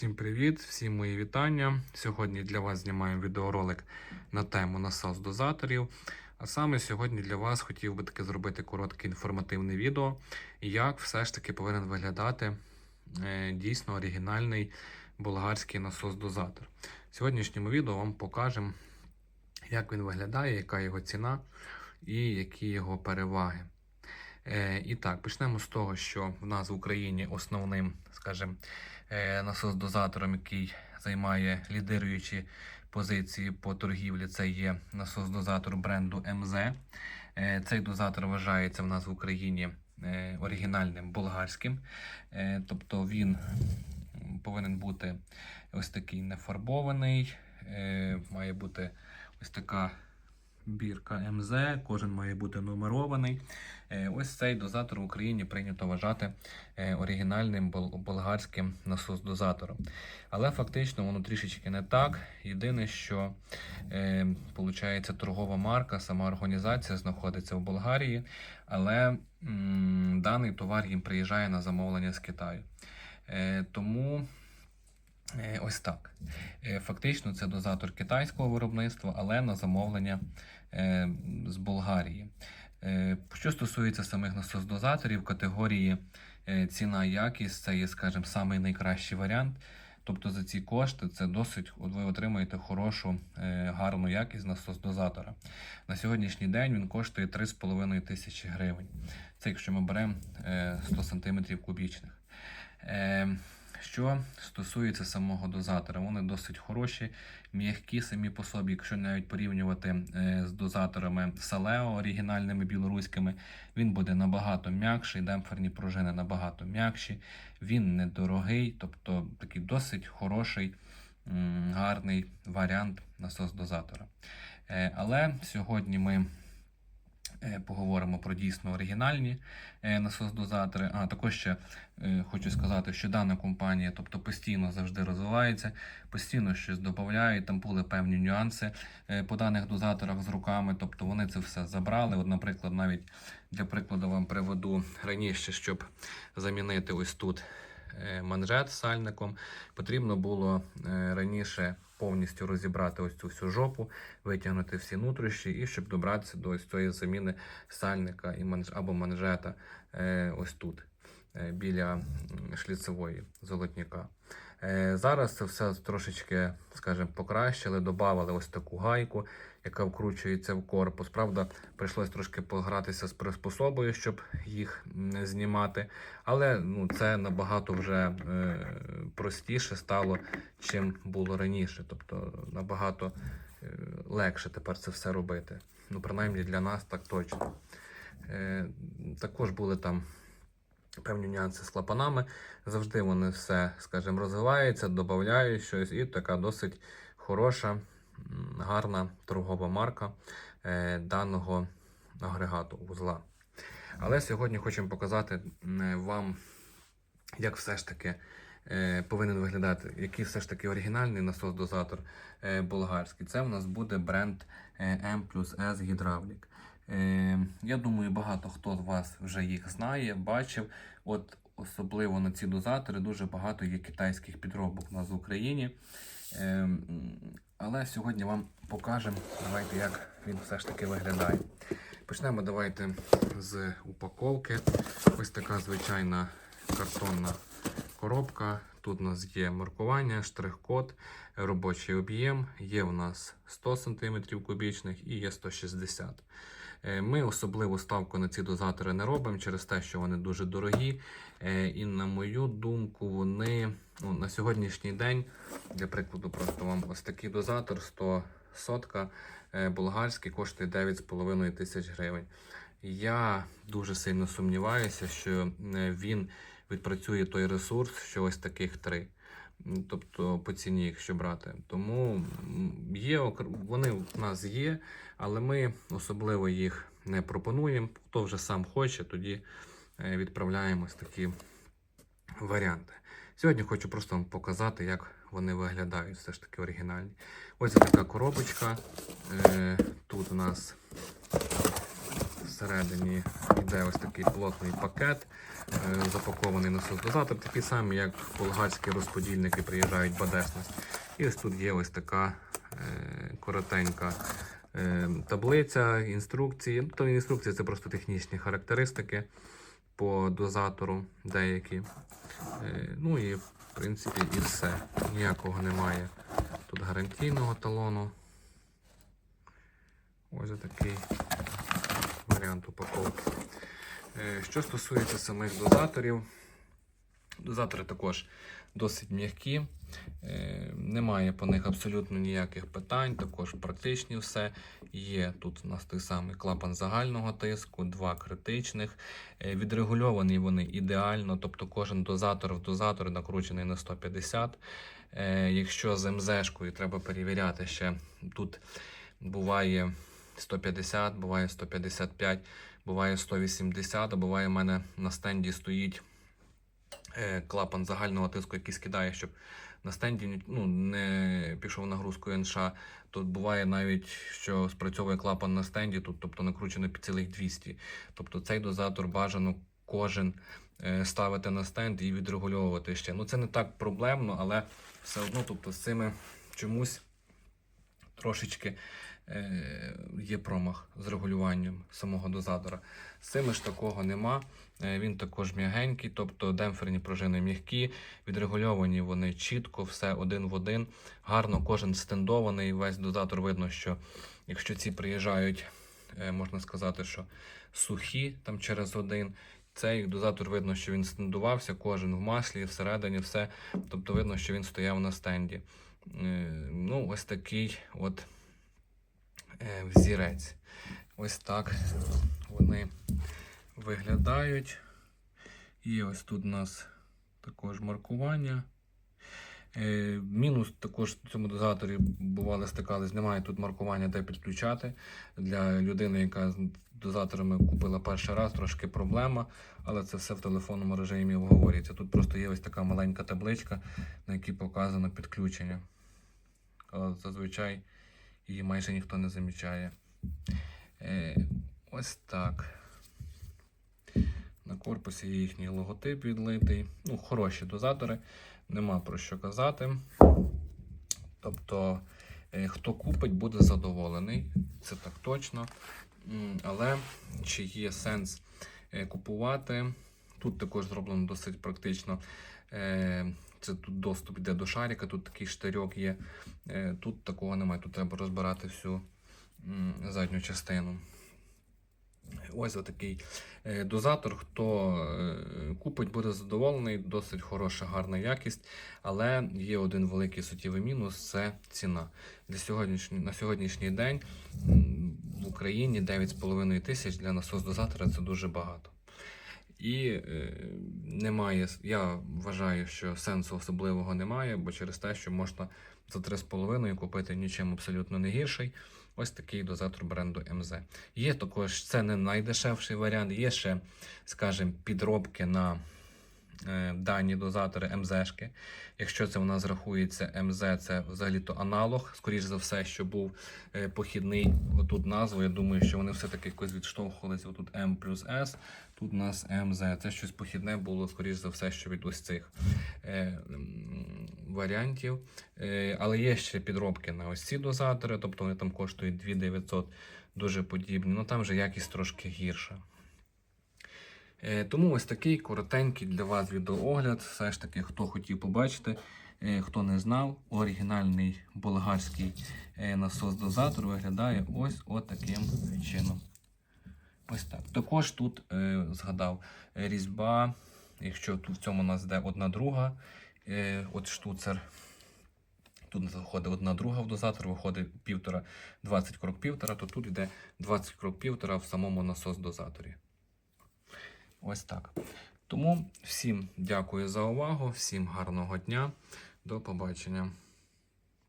Всім привіт, всім мої вітання. Сьогодні для вас знімаємо відеоролик на тему насос дозаторів. А саме сьогодні для вас хотів би таки зробити коротке інформативне відео, як все ж таки повинен виглядати е, дійсно оригінальний болгарський насос-дозатор. В сьогоднішньому відео вам покажемо, як він виглядає, яка його ціна і які його переваги. Е, І так, почнемо з того, що в нас в Україні основним, скажімо, е, насос-дозатором, який займає лідируючі позиції по торгівлі, це є насос-дозатор бренду МЗ. Е, Цей дозатор вважається в нас в Україні оригінальним болгарським, тобто він повинен бути ось такий нефарбований, має бути ось така бірка МЗ, кожен має бути нумерований. Е, Ось цей дозатор в Україні прийнято вважати е, оригінальним болгарським насос-дозатором. Але фактично воно трішечки не так. Єдине, що е, получається торгова марка, сама організація знаходиться в Болгарії, але даний товар їм приїжджає на замовлення з Китаю. Е, тому е, ось так. Е, Фактично, це дозатор китайського виробництва, але на замовлення е, з Болгарії. Е, Що стосується самих насос-дозаторів, категорії е, ціна якість це є, скажімо, самий найкращий варіант. Тобто за ці кошти це досить, от ви отримаєте хорошу, е, гарну якість насос-дозатора. На сьогоднішній день він коштує 3,5 тисячі гривень. Це якщо ми беремо е, 100 см кубічних. Що стосується самого дозатора, вони досить хороші, м'які самі по собі, якщо навіть порівнювати е, з дозаторами Салео оригінальними білоруськими, він буде набагато м'якший, демпферні пружини набагато м'якші, він недорогий, тобто такий досить хороший, гарний варіант насос-дозатора. Е, Але сьогодні ми поговоримо про дійсно оригінальні е, насос-дозатори. А також ще е, хочу сказати, що дана компанія, тобто постійно завжди розвивається, постійно щось додають, там були певні нюанси е, по даних дозаторах з руками, тобто вони це все забрали. От, наприклад, навіть для прикладу вам приведу раніше, щоб замінити ось тут е, манжет з сальником, потрібно було е, раніше повністю розібрати ось цю всю жопу, витягнути всі нутрощі і щоб добратися до ось цієї заміни сальника і манж... або манжета е, ось тут, е, біля шліцевої золотника. Е, Зараз це все трошечки, скажімо, покращили, додали ось таку гайку, яка вкручується в корпус. Правда, прийшлось трошки погратися з приспособою, щоб їх знімати. Але ну, це набагато вже е, простіше стало, чим було раніше. Тобто набагато е, легше тепер це все робити. Ну, принаймні для нас так точно. Е, також були там певні нюанси з клапанами. Завжди вони все, скажімо, розвиваються, додають щось, і така досить хороша, гарна торгова марка е, даного агрегату вузла. Але сьогодні хочемо показати вам, як все ж таки е, повинен виглядати, який все ж таки оригінальний насос-дозатор е, болгарський. Це в нас буде бренд е, M S Hydraulic. Е, Я думаю, багато хто з вас вже їх знає, бачив. От особливо на ці дозатори дуже багато є китайських підробок у нас в Україні. Е, Але сьогодні вам покажемо, давайте, як він все ж таки виглядає. Почнемо давайте з упаковки. Ось така звичайна картонна коробка. Тут у нас є маркування, штрих-код, робочий об'єм. Є у нас 100 см кубічних і є 160 Е, Ми особливу ставку на ці дозатори не робимо через те, що вони дуже дорогі. Е, І на мою думку, вони ну, на сьогоднішній день, для прикладу, просто вам ось такий дозатор 100 сотка е, болгарський коштує 9,5 тисяч гривень. Я дуже сильно сумніваюся, що е, він відпрацює той ресурс, що ось таких три. М, Тобто по ціні, якщо брати. Тому є, вони в нас є, але ми особливо їх не пропонуємо. Хто вже сам хоче, тоді е, відправляємо ось такі варіанти. Сьогодні хочу просто вам показати, як вони виглядають, все ж таки оригінальні. Ось така коробочка. Е, Тут у нас Всередині йде ось такий плотний пакет, е, запакований насос-дозатор, такий самий, як болгарські розподільники приїжджають Бадесність. І ось тут є ось така е, коротенька е, таблиця, інструкції. То не інструкції, це просто технічні характеристики по дозатору деякі. Ну і в принципі і все. Ніякого немає. Тут гарантійного талону. Ось такий варіант упаковки. Е, Що стосується самих дозаторів, дозатори також досить м'які, е, немає по них абсолютно ніяких питань, також практичні все. Є тут у нас той самий клапан загального тиску, два критичних. Е, Відрегульовані вони ідеально, тобто кожен дозатор в дозатор накручений на 150. Е, Якщо з МЗшкою треба перевіряти ще, тут буває 150, буває 155, буває 180, а буває в мене на стенді стоїть е, клапан загального тиску, який скидає, щоб на стенді ну, не пішов нагрузкою НШ. Тут буває навіть, що спрацьовує клапан на стенді, тут, тобто накручено під цілих 200. Тобто цей дозатор бажано кожен е, ставити на стенд і відрегульовувати ще. Ну це не так проблемно, але все одно, тобто з цими чомусь трошечки є промах з регулюванням самого дозатора. З цими ж такого нема. Е, Він також м'ягенький, тобто демпферні пружини м'які, відрегульовані вони чітко, все один в один. Гарно кожен стендований. Весь дозатор видно, що якщо ці приїжджають, е, можна сказати, що сухі там через один. Цей дозатор видно, що він стендувався, кожен в маслі, всередині все. Тобто видно, що він стояв на стенді. Е, Ну, ось такий от е, взірець. Ось так вони виглядають. І ось тут у нас також маркування. Е, Мінус також в цьому дозаторі бували стикались, немає тут маркування, де підключати. Для людини, яка з дозаторами купила перший раз, трошки проблема, але це все в телефонному режимі обговорюється. Тут просто є ось така маленька табличка, на якій показано підключення. Але зазвичай її майже ніхто не замічає. Е, ось так. На корпусі є їхній логотип відлитий. Ну, хороші дозатори, нема про що казати. Тобто, е, хто купить, буде задоволений, це так точно. Але чи є сенс е, купувати? Тут також зроблено досить практично. Е, Це тут доступ йде до шарика, тут такий штирьок є. Е, Тут такого немає, тут треба розбирати всю задню частину. Ось отакий е, дозатор. Хто е, купить, буде задоволений, досить хороша, гарна якість. Але є один великий суттєвий мінус це ціна. Для сьогоднішній, на сьогоднішній день в Україні 9,5 тисяч для насос-дозатора це дуже багато. І е, немає, я вважаю, що сенсу особливого немає, бо через те, що можна за 3,5 купити нічим абсолютно не гірший. Ось такий дозатор бренду МЗ. Є також, це не найдешевший варіант, є ще, скажімо, підробки на дані дозатори МЗшки. Якщо це у нас рахується МЗ, це взагалі-то аналог, скоріш за все, що був е, похідний. Отут назву. Я думаю, що вони все-таки якось відштовхувалися. Отут М плюс С, тут у нас МЗ. Це щось похідне було, скоріш за все, що від ось цих е, варіантів. Е, але є ще підробки на ось ці дозатори, тобто вони там коштують 2900, дуже подібні. Ну там вже якість трошки гірша. Е, Тому ось такий коротенький для вас відеоогляд. Все ж таки, хто хотів побачити, е, хто не знав, оригінальний болгарський е, насос-дозатор виглядає ось таким чином. Ось так. Також тут згадав різьба. Якщо тут в цьому у нас йде одна друга, от штуцер. Тут заходить одна друга в дозатор, виходить півтора, 20 крок півтора, то тут йде 20 крок півтора в самому насос-дозаторі. Ось так. Тому всім дякую за увагу, всім гарного дня. До побачення.